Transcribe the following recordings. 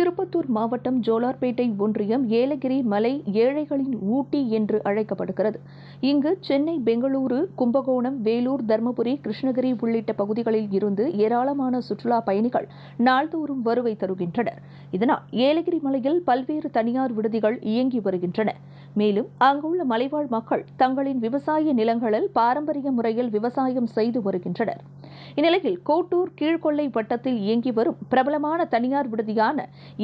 திருப்பத்தூர் மாவட்டம் ஜோலார்பேட்டை ஒன்றியம் ஏலகிரி மலை ஏழைகளின் ஊட்டி என்று அழைக்கப்படுகிறது. இங்கு சென்னை பெங்களூரு கும்பகோணம் வேலூர் தருமபுரி கிருஷ்ணகிரி உள்ளிட்ட பகுதிகளில் இருந்து ஏராளமான சுற்றுலா பயணிகள் நாள்தோறும் வருகை தருகின்றனர். இதனால் ஏலகிரி மலையில் பல்வேறு தனியார் விடுதிகள் இயங்கி வருகின்றன. மேலும் அங்குள்ள மலைவாழ் மக்கள் தங்களின் விவசாய நிலங்களில் பாரம்பரிய முறையில் விவசாயம் செய்து வருகின்றனர். இந்நிலையில் கோட்டூர் கீழ்கொள்ளை வட்டத்தில் இயங்கி வரும் பிரபலமான தனியார் விடுதியான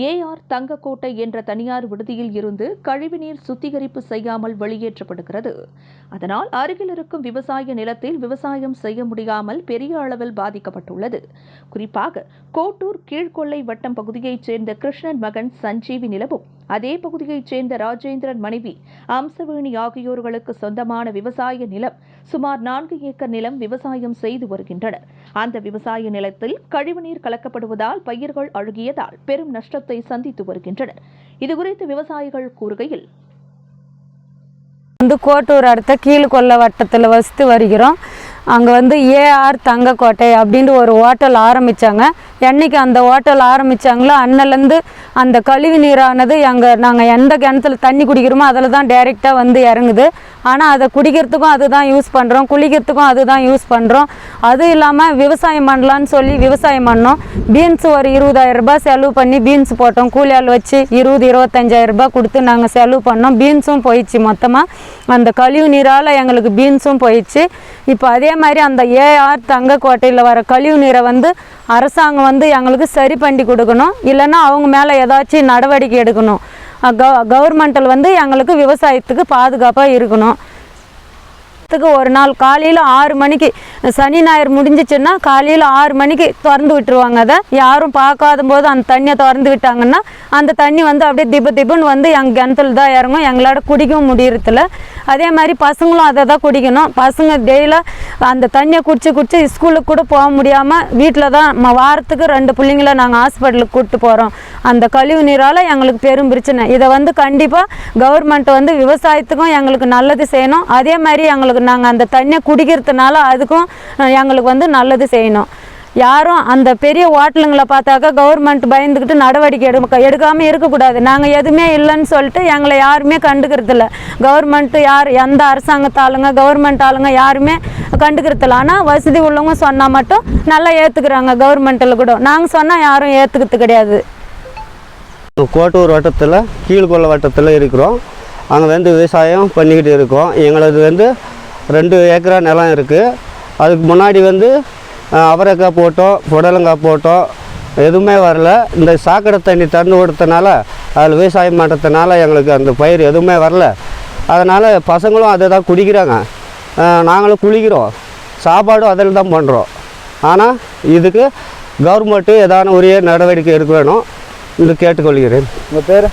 ஏஆர் தங்கக்கோட்டை என்ற தனியார் விடுதியில் இருந்து கழிவுநீர் சுத்திகரிப்பு செய்யாமல் வெளியேற்றப்படுகிறது. அதனால் அருகில் இருக்கும் விவசாய நிலத்தில் விவசாயம் செய்ய முடியாமல் பெரிய அளவில் பாதிக்கப்பட்டுள்ளது. குறிப்பாக கோட்டூர் கீழ்கொள்ளை வட்டம் பகுதியைச் சேர்ந்த கிருஷ்ணன் மகன் சஞ்சீவி நிலவும் அதே பகுதியைச் சேர்ந்த ராஜேந்திரன் மனைவி அம்சவேணி ஆகியோர்களுக்கு சொந்தமான விவசாய நிலம் சுமார் நான்கு ஏக்கர் நிலம் விவசாயம் செய்து வருகின்றனர் அந்த விவசாய நிலத்தில் கழிவுநீர் கலக்கப்படுவதால் பயிர்கள் அழுகியதால் பெரும் நஷ்டத்தை சந்தித்து வருகின்றனர். இதுகுறித்து விவசாயிகள் கூறுகையில் வந்து கோட்டூர் அடுத்த கீழ்கொல்ல வட்டத்தில் வசித்து வருகிறோம். அங்கே வந்து ஏஆர் தங்கக்கோட்டை அப்படின்ட்டு ஒரு ஹோட்டல் ஆரம்பித்தாங்க என்னைக்கு அந்த ஹோட்டல் ஆரம்பித்தாங்களோ அன்னிலேருந்து அந்த கழிவு நீரானது எங்கள் நாங்கள் எந்த கிணத்துல தண்ணி குடிக்கிறோமோ அதில் தான் டைரெக்டாக வந்து இறங்குது. ஆனால் அதை குடிக்கிறதுக்கும் அதுதான் யூஸ் பண்ணுறோம் குளிக்கிறதுக்கும் அதுதான் யூஸ் பண்ணுறோம் அதுவும் இல்லாமல் விவசாயம் பண்ணலான்னு சொல்லி விவசாயம் பண்ணோம். பீன்ஸ் ஒரு இருபதாயிரம் ரூபாய் செலவு பண்ணி பீன்ஸ் போட்டோம். கூலி ஆள் வச்சு இருபது இருபத்தஞ்சாயிரம் ரூபாய் கொடுத்து நாங்கள் செலவு பண்ணோம். பீன்ஸும் போயிடுச்சு மொத்தமாக அந்த கழிவு நீரால் எங்களுக்கு பீன்ஸும் போயிடுச்சு. இப்போ அதே மாதிரி அந்த ஏஆர் தங்கக்கோட்டையில் வர கழிவு நீரை வந்து அரசாங்கம் வந்து எங்களுக்கு சரி பண்ணி கொடுக்கணும். இல்லைன்னா அவங்க மேலே ஏதாச்சும் நடவடிக்கை எடுக்கணும். கவ வந்து எங்களுக்கு விவசாயத்துக்கு பாதுகாப்பாக இருக்கணும். த்துக்கு ஒரு நாள் காலையில் ஆறு மணிக்கு சனி ஞாயிறு முடிஞ்சிச்சுன்னா காலையில் ஆறு மணிக்கு திறந்து விட்டுருவாங்க அதை. யாரும் பார்க்காத போது அந்த தண்ணியை திறந்து விட்டாங்கன்னா அந்த தண்ணி வந்து அப்படியே திப திபுன்னு வந்து எங்கள் கிணத்துல தான் இறங்கும். எங்களால் குடிக்கவும் முடியறதில்ல. அதே மாதிரி பசங்களும் அதை தான் குடிக்கணும். பசங்க டெய்லியாக அந்த தண்ணியை குடிச்சு குடிச்சு ஸ்கூலுக்கு கூட போக முடியாமல் வீட்டில் தான் வாரத்துக்கு ரெண்டு பிள்ளைங்கள நாங்கள் ஹாஸ்பிட்டலுக்கு கூப்பிட்டு போகிறோம் அந்த கழிவு நீரால் எங்களுக்கு பெரும் பிரச்சனை. இதை வந்து கண்டிப்பாக கவர்மெண்ட் வந்து விவசாயத்துக்கும் எங்களுக்கு நல்லது செய்யணும். அதே மாதிரி எங்களுக்கு நாங்கள் அந்த தண்ணியை குடிக்கிறதுனால அதுக்கும் எங்களுக்கு வந்து நல்லது செய்யணும். யாரும் அந்த பெரிய ஹோட்டலுங்களை பார்த்தாக்கா கவர்மெண்ட் பயந்துக்கிட்டு நடவடிக்கை எடுக்க எடுக்காமல் இருக்கக்கூடாது. நாங்கள் எதுவுமே இல்லைன்னு சொல்லிட்டு எங்களை யாருமே கண்டுக்கிறதில்ல. கவர்மெண்ட்டு யார் எந்த அரசாங்கத்து ஆளுங்க கவர்மெண்ட் ஆளுங்க யாருமே கண்டுக்கிறதில்ல. ஆனால் வசதி உள்ளவங்க சொன்னால் மட்டும் நல்லா ஏற்றுக்குறாங்க கவர்மெண்ட்டில் கூட. நாங்கள் சொன்னால் யாரும் ஏற்றுக்கிறது கிடையாது. கோட்டூர் வட்டத்தில் கீழ்கொள்ள வட்டத்தில் இருக்கிறோம். அங்கே வந்து விவசாயம் பண்ணிக்கிட்டு இருக்கோம். எங்களது வந்து ரெண்டு ஏக்கரா நிலம் இருக்குது அதுக்கு முன்னாடி வந்து அவரைக்காய் போட்டோம் புடலங்காய் போட்டோம். எதுவுமே வரல. இந்த சாக்கடை தண்ணி திறந்து கொடுத்தனால அதில் விவசாயம் பண்ணுறதுனால எங்களுக்கு அந்த பயிர் எதுவுமே வரல. அதனால் பசங்களும் அதை தான் குடிக்கிறாங்க. நாங்களும் குளிக்கிறோம். சாப்பாடும் அதில் தான் பண்ணுறோம் ஆனால் இதுக்கு கவர்மெண்ட்டு ஏதான உரிய நடவடிக்கை எடுக்க வேணும். என்று கேட்டுக்கொள்கிறேன். உங்கள் பேர்?